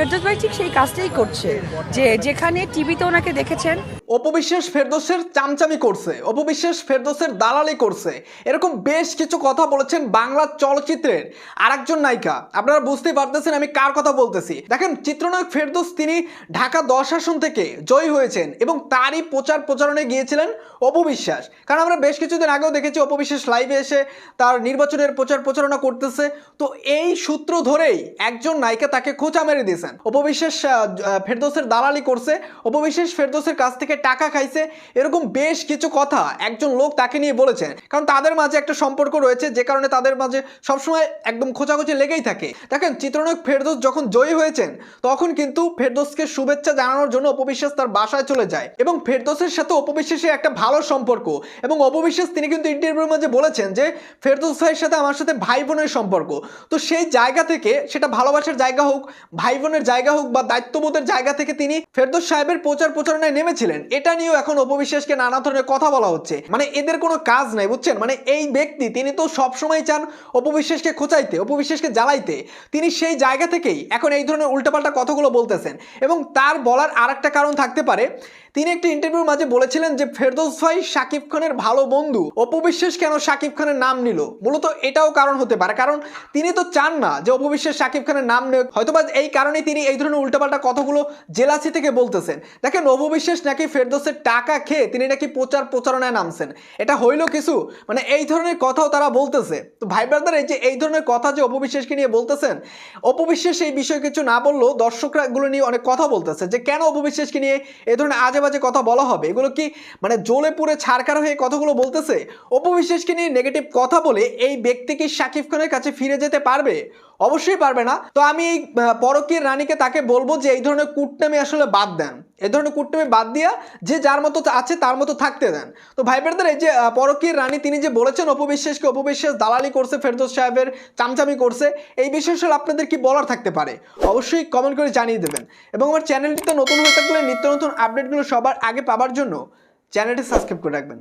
ফেরদৌস ভাই ঠিক সেই কাজটাই করছে যে যেখানে টিভিতে ওনাকে দেখেছেন অপবিশ্বাস ফেরদোসের চামচামি করছে অপবিশ্বাস ফেরদোসের দালালি করছে। এরকম বেশ কিছু কথা বলেছেন বাংলা চলচ্চিত্রের আরেকজন নায়িকা। আপনারা বুঝতেই পারতেছেন আমি কার কথা বলতেছি। দেখেন চিত্রনায়ক ফেরদোস তিনি ঢাকা দশ আসন থেকে জয়ী হয়েছেন এবং তারই প্রচার প্রচারণে গিয়েছিলেন অপবিশ্বাস। কারণ আমরা বেশ কিছুদিন আগেও দেখেছি অপবিশ্বাস লাইভে এসে তার নির্বাচনের প্রচার প্রচারণা করতেছে। তো এই সূত্র ধরেই একজন নায়িকা তাকে খোঁচা মেরে দিয়েছেন। অপবিশ্বাস আহ, দালালি করছে। অপবিশ্বাস ফেরদোসের কাছ থেকে টাকা খাইছে, এরকম বেশ কিছু কথা একজন লোক তাকে নিয়ে বলেছেন। কারণ তাদের মাঝে একটা সম্পর্ক রয়েছে, যে কারণে তাদের মাঝে সবসময় একদম খোঁচাখুচি লেগেই থাকে। দেখেন, চিত্রনায়ক ফেরদোস যখন জয়ী হয়েছেন, তখন কিন্তু ফেরদৌসকে শুভেচ্ছা জানানোর জন্য অপবিশ্বাস তার বাসায় চলে যায় এবং ফেরদৌসের সাথে অপবিশ্বাসের একটা ভালো সম্পর্ক এবং অপবিশ্বাস তিনি কিন্তু ইন্টারভিউর মাঝে বলেছেন যে, ফেরদৌস ভাইয়ের সাথে আমার সাথে ভাই বোনের সম্পর্ক। তো সেই জায়গা থেকে, সেটা ভালোবাসার জায়গা হোক ভাই বোনের জায়গা হোক বা দায়িত্ববোধের জায়গা থেকে তিনি ফেরদৌস সাহেবের প্রচার প্রচারণায় নেমেছিলেন। এটা নিয়েও এখন অপবিশ্বাসকে নানা ধরনের কথা বলা হচ্ছে। মানে এদের কোনো কাজ নাই, বুঝছেন? মানে এই ব্যক্তি, তিনি তো সবসময় চান অপবিশ্বাসকে খোঁচাইতে, অপবিশ্বাসকে জ্বালাইতে। তিনি সেই জায়গা থেকেই এখন এই ধরনের উল্টাপাল্টা কথাগুলো বলতেছেন। এবং তার বলার আর একটা কারণ থাকতে পারে, তিনি একটি ইন্টারভিউর মাঝে বলেছিলেন যে, ফেরদৌস ভাই শাকিব খানের ভালো বন্ধু। অপবিশ্বাস কেন শাকিব খানের নাম নিল? মূলত এটাও কারণ হতে পারে। কারণ তিনি তো চান না যে, অপবিশ্বাস শাকিব খানের নাম নেই হয়তোবা এই কারণেই তিনি এই ধরনের উল্টাপাল্টা কথাগুলো জেলাসি থেকে বলতেছেন। দেখেন, অপবিশ্বাস নাকি ফেরদৌসের টাকা খেয়ে তিনি নাকি প্রচার প্রচারণায় নামছেন। এটা হইল কিছু? মানে এই ধরনের কথাও তারা বলতেছে। তো ভাই ব্রাদার এই যে এই ধরনের কথা যে অপবিশ্বাসকে নিয়ে বলতেছেন অপবিশ্বাস এই বিষয়ে কিছু না বললেও দর্শকরা এগুলো নিয়ে অনেক কথা বলতেছে যে কেন অপবিশ্বাসকে নিয়ে এই ধরনের আজে বাজে কথা বলা হবে? এগুলো কি মানে জ্বলে পুড়ে ছাড়কার হয়ে কথাগুলো বলতেছে? অপবিশ্বাসকে নিয়ে নেগেটিভ কথা বলে এই ব্যক্তি কি শাকিব খানের কাছে ফিরে যেতে পারবে? অবশ্যই পারবে না। তো আমি এই আহ, পরকীর রানীকে তাকে বলব যে এই ধরনের কুটনামি আসলে বাদ দেন। এই ধরনের কুট্টুমি বাদ দিয়া যে যার মতো আছে তার মতো থাকতে দেন। তো ভাই ব্রাদার এই যে পরকীয় রানী তিনি যে বলেছেন, অপবিশ্বাসকে অপবিশ্বাস, দালালি করছে, ফেরদোস সাহেবের চামচামি করছে, এই বিষয়ে আপনাদের কি বলার থাকতে পারে? অবশ্যই কমেন্ট করে জানিয়ে দেবেন। এবং আমার চ্যানেলটিতে নতুন হয়ে থাকলে নিত্য নতুন আপডেটগুলো সবার আগে পাবার জন্য চ্যানেলটি সাবস্ক্রাইব করে রাখবেন।